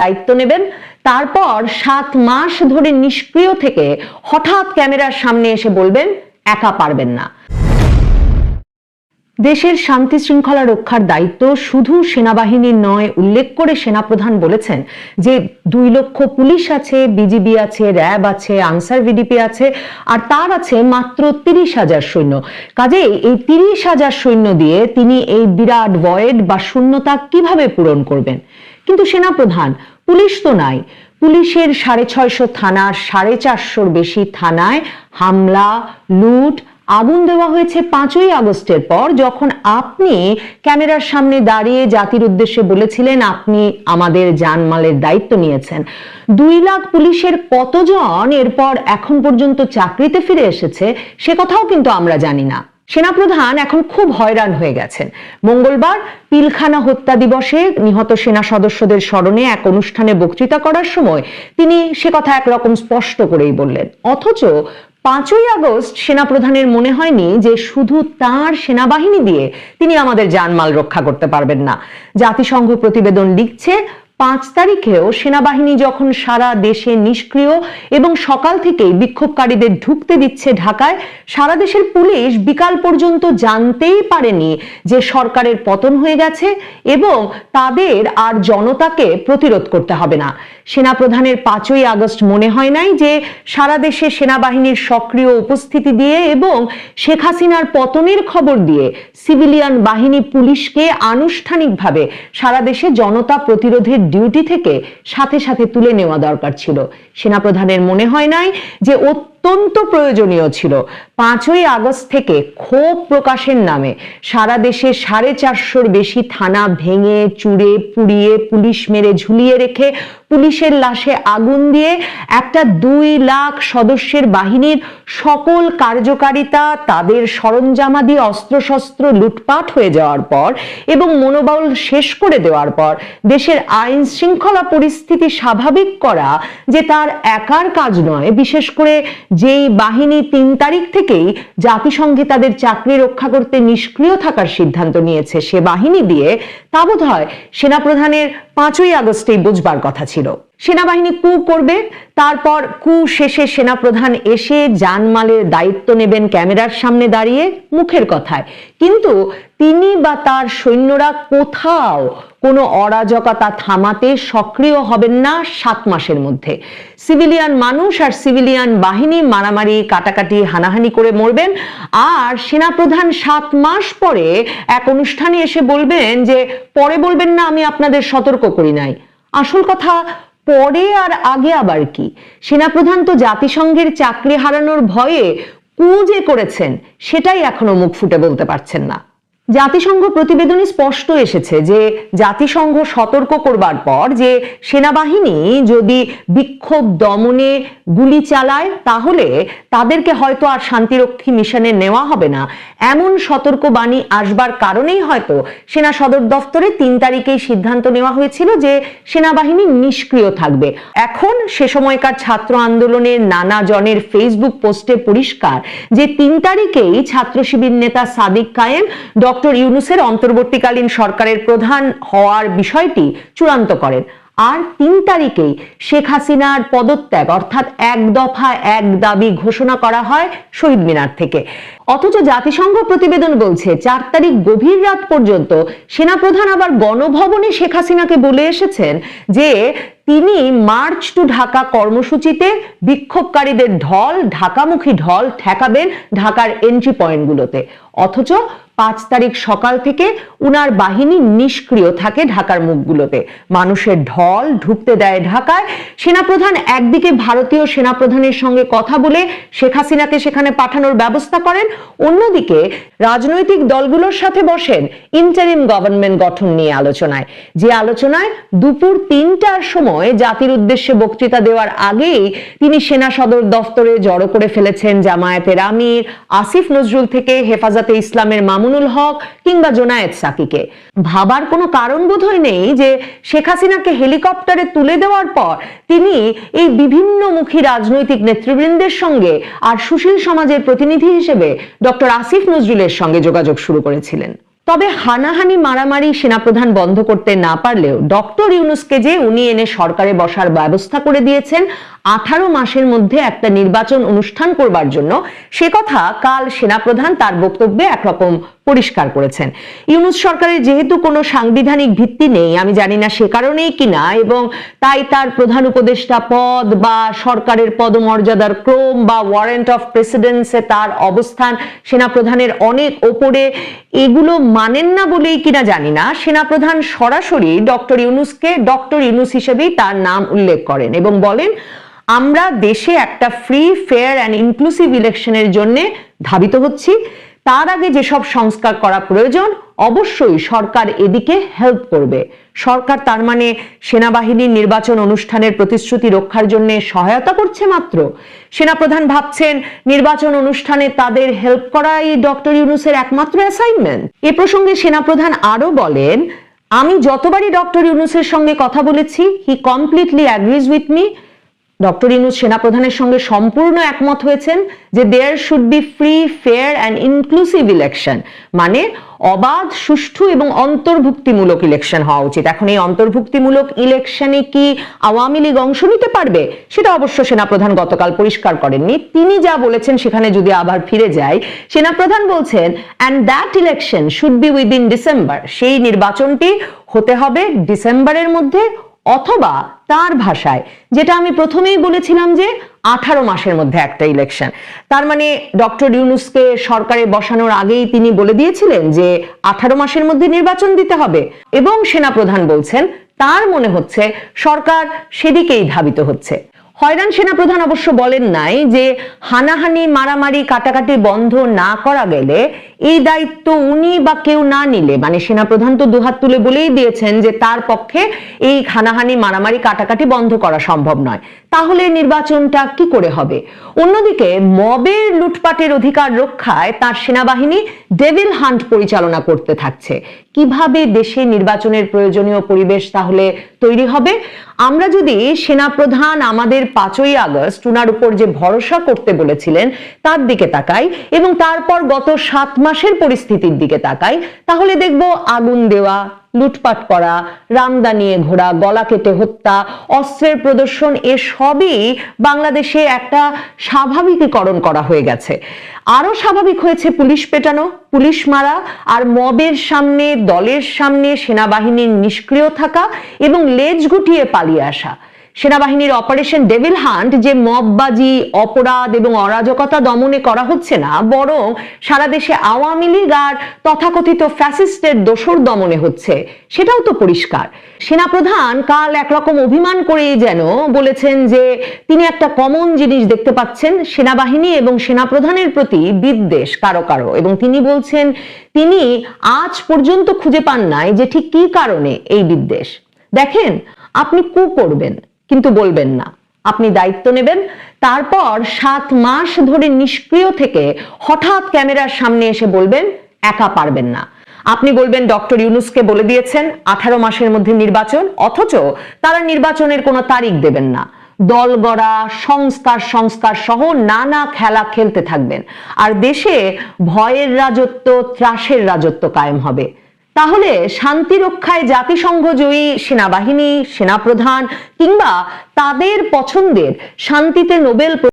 দায়িত্ব নেবেন। তারপর সাত মাস ধরে নিষ্ক্রিয় থেকে হঠাৎ ক্যামেরার সামনে এসে বলবেন, একা পারবেন না। দেশের শান্তি শৃঙ্খলা রক্ষার দায়িত্ব শুধু সেনাবাহিনীর নয়, উল্লেখ করে সেনাপ্রধান বলেছেন যে দুই লক্ষ পুলিশ আছে, বিজিবি আছে, র্যাব আছে, আনসার ভিডিপি আছে, আর তার আছে মাত্র তিরিশ হাজার সৈন্য। কাজেই এই তিরিশ হাজার সৈন্য দিয়ে তিনি এই বিরাট ভয়েড বা শূন্যতা কীভাবে পূরণ করবেন? কিন্তু সেনাপ্রধান পুলিশ তো নাই। পুলিশের সাড়ে ছয়শো থানার সাড়ে চারশোর বেশি থানায় হামলা, লুট, আগুন দেওয়া হয়েছে পাঁচই আগস্টের পর যখন আপনি ক্যামেরার সামনে দাঁড়িয়ে জাতির উদ্দেশ্যে বলেছিলেন, আপনি আমাদের জানমালের দায়িত্ব নিয়েছেন। দুই লাখ পুলিশের কতজন এরপর এখন পর্যন্ত চাকরিতে ফিরে এসেছে, সে কথাও কিন্তু আমরা জানি না। সেনাপ্রধান এখন খুব হয়রান হয়ে গেছেন। মঙ্গলবার পিলখানা হত্যা দিবসে নিহত সেনা সদস্যদের স্মরণে এক অনুষ্ঠানে বক্তৃতা করার সময় তিনি সে কথা একরকম স্পষ্ট করেই বললেন। অথচ পাঁচই আগস্ট সেনাপ্রধানের মনে হয়নি যে শুধু তার সেনাবাহিনী দিয়ে তিনি আমাদের জানমাল রক্ষা করতে পারবেন না। জাতিসংঘ প্রতিবেদন লিখছে পাঁচ তারিখেও সেনাবাহিনী যখন সারা দেশে নিষ্ক্রিয় এবং সকাল থেকেই বিক্ষোভকারীদের ঢুকতে দিচ্ছে ঢাকায়, সারা দেশের পুলিশ বিকাল পর্যন্ত জানতেই পারেনি যে সরকারের পতন হয়ে গেছে এবং তাদের আর জনতাকে প্রতিরোধ করতে হবে না। সেনাপ্রধানের পাঁচই আগস্ট মনে হয় নাই যে সারা দেশে সেনাবাহিনীর সক্রিয় উপস্থিতি দিয়ে এবং শেখ হাসিনার পতনের খবর দিয়ে সিভিলিয়ান বাহিনী পুলিশকে আনুষ্ঠানিকভাবে সারা দেশে জনতা প্রতিরোধের ডিউটি থেকে সাথে সাথে তুলে নেওয়া দরকার ছিল। সেনাপ্রধানের মনে হয় নাই যে অত্যন্ত প্রয়োজনীয় ছিল। পাঁচই আগস্ট থেকে ক্ষোভ প্রকাশের নামে সারা দেশে সাড়ে চারশোর বেশি থানা ভেঙে চুড়ে পুড়িয়ে, পুলিশ মেরে, ঝুলিয়ে রেখে পুলিশের লাশে আগুন দিয়ে একটা দুই লাখ সদস্যের বাহিনীর সকল কার্যকারিতা, তাদের সরঞ্জামাদি, অস্ত্রশস্ত্র লুটপাট হয়ে যাওয়ার পর এবং মনোবল শেষ করে দেওয়ার পর দেশের আইন শৃঙ্খলা পরিস্থিতি স্বাভাবিক করা যে তার একার কাজ নয়। বিশেষ করে যেই বাহিনী তিন তারিখ থেকেই জাতিসংঘে তাদের চাকরি রক্ষা করতে নিষ্ক্রিয় থাকার সিদ্ধান্ত নিয়েছে সে বাহিনী দিয়ে, তা বোধ হয় সেনাপ্রধানের পাঁচই আগস্টেই বুঝবার কথা ছিল। সেনাবাহিনী কু করবে, তারপর কু শেষে সেনাপ্রধান এসে জানমালের দায়িত্ব নেবেন ক্যামেরার সামনে দাঁড়িয়ে মুখের কথায়। কিন্তু তিনি বা তার সৈন্যরা কোথাও কোনো অরাজকতা থামাতে সক্রিয় হবেন না সাত মাসের মধ্যে। সিভিলিয়ান মানুষ আর সিভিলিয়ান বাহিনী মারামারি, কাটাকাটি, হানাহানি করে মরবেন। আর সেনাপ্রধান সাত মাস পরে এক অনুষ্ঠানে এসে বলবেন যে, পরে বলবেন না, আমি আপনাদের সতর্ক করি নাই। আসল কথা পরে আর আগে আবার কি? সেনাপ্রধান তো জাতিসংঘের চাকরি হারানোর ভয়ে কু যে করেছেন, সেটাই এখনও মুখ ফুটে বলতে পারছেন না। জাতিসংঘ প্রতিবেদনে স্পষ্ট এসেছে যে জাতিসংঘ সতর্ক করবার পর যে সেনাবাহিনী যদি বিক্ষোভ দমনে গুলি চালায়, তাহলে তাদেরকে হয়তো আর শান্তিরক্ষী মিশনে নেওয়া হবে না। এমন সতর্কবাণী আসবার কারণেই হয়তো সেনা সদর দফতরে তিন তারিখেই সিদ্ধান্ত নেওয়া হয়েছিল যে সেনাবাহিনী নিষ্ক্রিয় থাকবে। এখন সে সময়কার ছাত্র আন্দোলনের নানা জনের ফেসবুক পোস্টে পরিষ্কার যে তিন তারিখেই ছাত্র শিবির নেতা সাদিক কায়েম ইউনুসের অন্তর্বর্তীকালীন সরকারের প্রধান হওয়ার বিষয়টি চূড়ান্ত করেন। আর তিন তারিখেই শেখ হাসিনার পদত্যাগ, অর্থাৎ এক দফা এক দাবি ঘোষণা করা হয় শহীদ মিনার থেকে। অথচ জাতিসংঘ প্রতিবেদন বলছে, চার তারিখ গভীর রাত পর্যন্ত সেনাপ্রধান আবার গণভবনে শেখ হাসিনাকে বলে এসেছেন যে তিনি মার্চ টু ঢাকা কর্মসূচিতে বিক্ষোভকারীদের ঢল, ঢাকামুখী ঢল ঠেকাবেন ঢাকার এন্ট্রি পয়েন্টগুলোতে অথচ পাঁচ তারিখ সকাল থেকে উনার বাহিনী নিষ্ক্রিয় থাকে ঢাকার মুখগুলোতে। মানুষের ঢল ঢুকতে দেয় ঢাকায়। সেনাপ্রধান একদিকে ভারতীয় সেনাপ্রধানের সঙ্গে কথা বলে শেখ হাসিনাকে সেখানে পাঠানোর ব্যবস্থা করেন। অন্যদিকে রাজনৈতিক দলগুলোর সাথে বসেন ইন্টারিম গভর্নমেন্ট গঠন নিয়ে আলোচনায়। যে আলোচনায় দুপুর তিনটার সময় জাতির উদ্দেশ্যে বক্তৃতা দেওয়ার আগেই তিনি সেনা সদর দফতরে জড়ো করে ফেলেছেন জামায়াতের আমির আসিফ নজরুল থেকে হেফাজতে ইসলামের মামুনুল হক কিংবা জোনায়েদ সাকিকে। ভাবার কোনো কারণ বোধহয় নেই যে শেখ হাসিনাকে হেলিকপ্টারে তুলে দেওয়ার পর তিনি এই বিভিন্নমুখী রাজনৈতিক নেতৃবৃন্দের সঙ্গে আর সুশীল সমাজের প্রতিনিধি হিসেবে ডক্টর আসিফ নজরুলের সঙ্গে যোগাযোগ শুরু করেছিলেন। তবে হানাহানি মারামারি সেনাপ্রধান বন্ধ করতে না পারলেও ডক্টর ইউনুসকে যে উনি এনে সরকারে বসার ব্যবস্থা করে দিয়েছেন, আঠারো মাসের মধ্যে একটা নির্বাচন অনুষ্ঠান করবার জন্য, সে কথা কাল সেনাপ্রধান তার বক্তব্যে একরকম পরিষ্কার করেছেন। ইউনুস সরকারের যেহেতু কোনো সাংবিধানিক ভিত্তি নেই, আমি জানি না সে কারণেই কিনা এবং তাই তার প্রধান উপদেষ্টা পদ বা সরকারের পদমর্যাদার ক্রম বা ওয়ারেন্ট অফ প্রেসিডেন্সে তার অবস্থান সেনাপ্রধানের অনেক ওপরে, এগুলো মানেন না বলেই কিনা জানি না। সেনাপ্রধান সরাসরি ডক্টর ইউনুসকে ডক্টর ইউনুস হিসেবেই তার নাম উল্লেখ করেন এবং বলেন, আমরা দেশে একটা ফ্রি ফেয়ার অ্যান্ড ইনক্লুসিভ ইলেকশনের জন্য ধাবিত হচ্ছি। তার আগে যেসব সংস্কার করা প্রয়োজন, অবশ্যই সরকার এদিকে হেল্প করবে। সরকার তার মানে সেনাবাহিনীর নির্বাচন অনুষ্ঠানের প্রতিশ্রুতি রক্ষার জন্য সহায়তা করছে মাত্র। সেনাপ্রধান ভাবছেন, নির্বাচন অনুষ্ঠানে তাদের হেল্প করাই ডক্টর ইউনুসের একমাত্র অ্যাসাইনমেন্ট এ প্রসঙ্গে সেনাপ্রধান আরও বলেন, আমি যতবারই ডক্টর ইউনুসের সঙ্গে কথা বলেছি he completely agrees with me doctor Yunus সেনাপ্রধানের সঙ্গে সম্পূর্ণ একমত হয়েছেন যে there should be free fair and inclusive election মানে অবাধ, সুষ্ঠু এবং অন্তর্ভুক্তিমূলক ইলেকশন হওয়া উচিত। এখন এই অন্তর্ভুক্তিমূলক ইলেকশনে কি আওয়ামী লীগ অংশ নিতে পারবে? সেটা অবশ্য সেনাপ্রধান গতকাল পরিষ্কার করেননি। তিনি যা বলেছেন সেখানে যদি আবার ফিরে যাই, সেনাপ্রধান বলছেন and that election should be within December সেই নির্বাচনটি হতে হবে ডিসেম্বরের মধ্যে অথবা তার ভাষায়, যেটা আমি প্রথমেই বলেছিলাম যে আঠারো মাসের মধ্যে একটা ইলেকশন তার মানে ডক্টর ইউনুসকে সরকারে বসানোর আগেই তিনি বলে দিয়েছিলেন যে আঠারো মাসের মধ্যে নির্বাচন দিতে হবে। এবং সেনাপ্রধান বলছেন, তার মনে হচ্ছে সরকার সেদিকেই ধাবিত হচ্ছে। হয়রান সেনাপ্রধান অবশ্য বলেন নাই যে হানাহানি, মারামারি, কাটাকাটি বন্ধ না করা গেলে এই দায়িত্ব উনি বা কেউ না নিলে। মানে সেনাপ্রধান তো দুহাত তুলে বলেই দিয়েছেন যে তার পক্ষে এই হানাহানি, মারামারি, কাটাকাটি বন্ধ করা সম্ভব নয়। তাহলে নির্বাচনটা কি করে হবে? অন্যদিকে, মবের লুটপাটের অধিকার রক্ষায় তার সেনাবাহিনী ডেভিল হান্ট পরিচালনা করতে থাকছে। কীভাবে দেশে নির্বাচনের প্রয়োজনীয় পরিবেশ তাহলে তৈরি হবে? আমরা যদি সেনাপ্রধান আমাদের পাঁচই আগস্ট উনার উপর যে ভরসা করতে বলেছিলেন, তার দিকে তাকাই এবং তারপর গত সাত মাসের পরিস্থিতির দিকে তাকাই, তাহলে দেখব আগুন দেওয়া লুটপাট করা, রামদা নিয়ে ঘোরা, গলা কেটে হত্যা, অস্ত্রের প্রদর্শন এসবই বাংলাদেশে একটা স্বাভাবিকীকরণ করা হয়ে গেছে। আরও স্বাভাবিক হয়েছে পুলিশ পেটানো, পুলিশ মারা, আর মবের সামনে, দলের সামনে সেনাবাহিনীর নিষ্ক্রিয় থাকা এবং লেজ গুটিয়ে পালিয়ে আসা। সেনাবাহিনীর অপারেশন ডেভিল হান্ট যে মববাজি, অপরাধ এবং অরাজকতা দমনে করা হচ্ছে না, বরং সারা দেশে আওয়ামী লীগ আর তথাকথিত ফ্যাসিস্টের দোসর দমনে হচ্ছে, সেটাও তো পরিষ্কার। সেনাপ্রধান কাল একরকম অভিমান করেই যেন বলেছেন যে তিনি একটা কমন জিনিস দেখতে পাচ্ছেন, সেনাবাহিনী এবং সেনাপ্রধানের প্রতি বিদ্বেষ কারও কারও। এবং তিনি বলছেন, তিনি আজ পর্যন্ত খুঁজে পান নাই যে ঠিক কি কারণে এই বিদ্বেষ। দেখেন, আপনি কু করবেন। কিন্তু বলবেন না। আপনি দায়িত্ব নেবেন। তারপর সাত মাস ধরে নিষ্ক্রিয় থেকে হঠাৎ ক্যামেরার সামনে এসে বলবেন, একা পারবেন না। আপনি বলবেন, ডক্টর ইউনুসকে বলে দিয়েছেন, আঠারো মাসের মধ্যে নির্বাচন, অথচ তারা নির্বাচনের কোনো তারিখ দেবেন না। দল গড়া, সংস্কার সংস্কার সহ নানা খেলা খেলতে থাকবেন। আর দেশে ভয়ের রাজত্ব, ত্রাসের রাজত্ব কায়েম হবে। তাহলে শান্তি রক্ষায় জাতিসংঘ জয়ী সেনাবাহিনী সেনাপ্রধান কিংবা তাদের পছন্দের শান্তিতে নোবেল